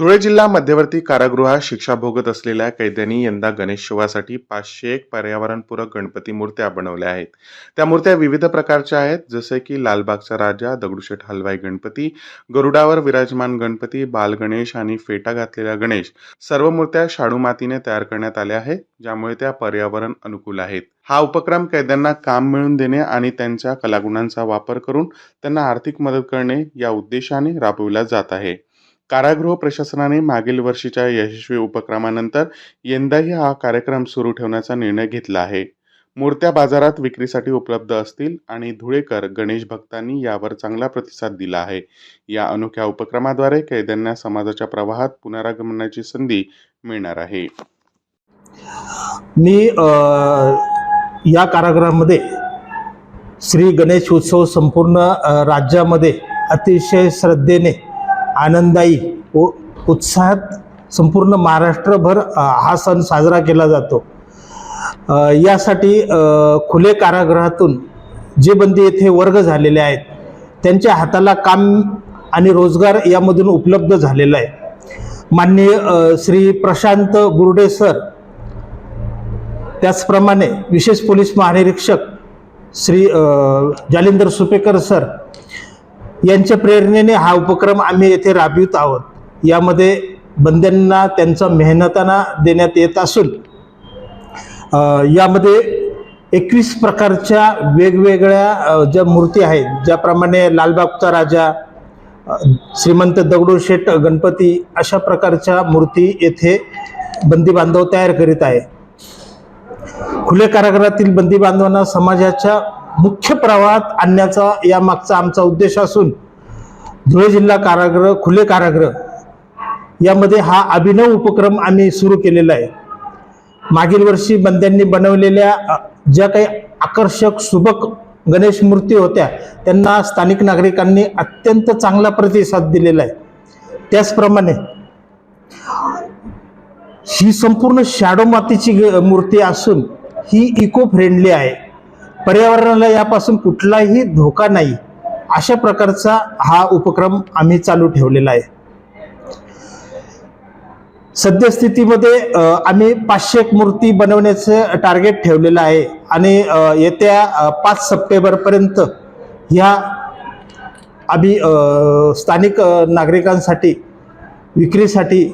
धुळे जिल्हा मध्यवर्ती कारागृहात शिक्षा भोगत असलेल्या कैद्यांनी यंदा गणेशोत्सवासाठी पाचशे एक पर्यावरणपूरक गणपती मूर्त्या बनवल्या आहेत. त्या मूर्त्या विविध प्रकारच्या आहेत जसे की लालबागचा राजा दगडूशेठ हलवाई गणपती गरुडावर विराजमान गणपती बालगणेश आणि फेटा घातलेला गणेश. सर्व मूर्त्या शाडू मातीने तयार करण्यात आल्या आहेत ज्यामुळे त्या पर्यावरण अनुकूल आहेत. हा उपक्रम कैद्यांना काम मिळवून देणे आणि त्यांच्या कलागुणांचा वापर करून त्यांना आर्थिक मदत करणे या उद्देशाने राबविला जात आहे. कारागृह प्रशासनाने मागील वर्षीच्या यशस्वी उपक्रमानंतर यंदाही हा कार्यक्रम सुरू ठेवण्याचा निर्णय घेतला आहे. मूर्त्या बाजारात विक्रीसाठी उपलब्ध असतील आणि धुळेकर गणेश भक्तांनी यावर चांगला प्रतिसाद दिला आहे. या अनोख्या उपक्रमाद्वारे कैद्यांना समाजाच्या प्रवाहात पुनरागमनाची संधी मिळणार आहे. मी या कारागृहामध्ये श्री गणेश उत्सव संपूर्ण राज्यामध्ये अतिशय श्रद्धेने आनंददायी व उत्साहात संपूर्ण महाराष्ट्रभर हा सण साजरा केला जातो. यासाठी खुले कारागृहातून जे बंदी येथे वर्ग झालेले आहेत त्यांच्या हाताला काम आणि रोजगार यामधून उपलब्ध झालेला आहे. माननीय श्री प्रशांत बुर्डे सर त्याचप्रमाणे विशेष पोलीस महानिरीक्षक श्री जालिंदर सुपेकर सर यांच्या प्रेरणेने हा उपक्रम आम्ही येथे राबवित आहोत. यामध्ये बंद्यांना त्यांचा मेहनताना देण्यात येत असून यामध्ये एकवीस प्रकारच्या वेगवेगळ्या ज्या मूर्ती आहेत ज्याप्रमाणे लालबागचा राजा श्रीमंत दगडूशेठ गणपती अशा प्रकारच्या मूर्ती येथे बंदी बांधव तयार करीत आहे. खुले कारागृहातील बंदी बांधवांना समाजाच्या मुख्य प्रवाहात आणण्याचा या मागचा आमचा उद्देश असून धुळे जिल्हा कारागृह खुले कारागृह यामध्ये हा अभिनव उपक्रम आम्ही सुरू केलेला आहे. मागील वर्षी बंद्यांनी बनवलेल्या ज्या काही आकर्षक सुबक गणेश मूर्ती होत्या त्यांना स्थानिक नागरिकांनी अत्यंत चांगला प्रतिसाद दिलेला आहे. त्याचप्रमाणे ही संपूर्ण शॅडो मातीची मूर्ती असून ही इको फ्रेंडली आहे. पर्यावरणाला यापासून कुठलाही धोका नाही. अशा प्रकारचा हा उपक्रम आम्ही चालू ठेवलेला आहे. सद्यस्थितीमध्ये आम्ही पाचशे एक मूर्ती बनवण्याचं टार्गेट ठेवलेलं आहे आणि येत्या पाच सप्टेंबरपर्यंत ह्या आम्ही स्थानिक नागरिकांसाठी विक्रीसाठी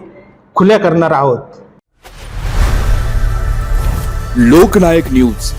खुल्या करणार आहोत. लोकनायक न्यूज.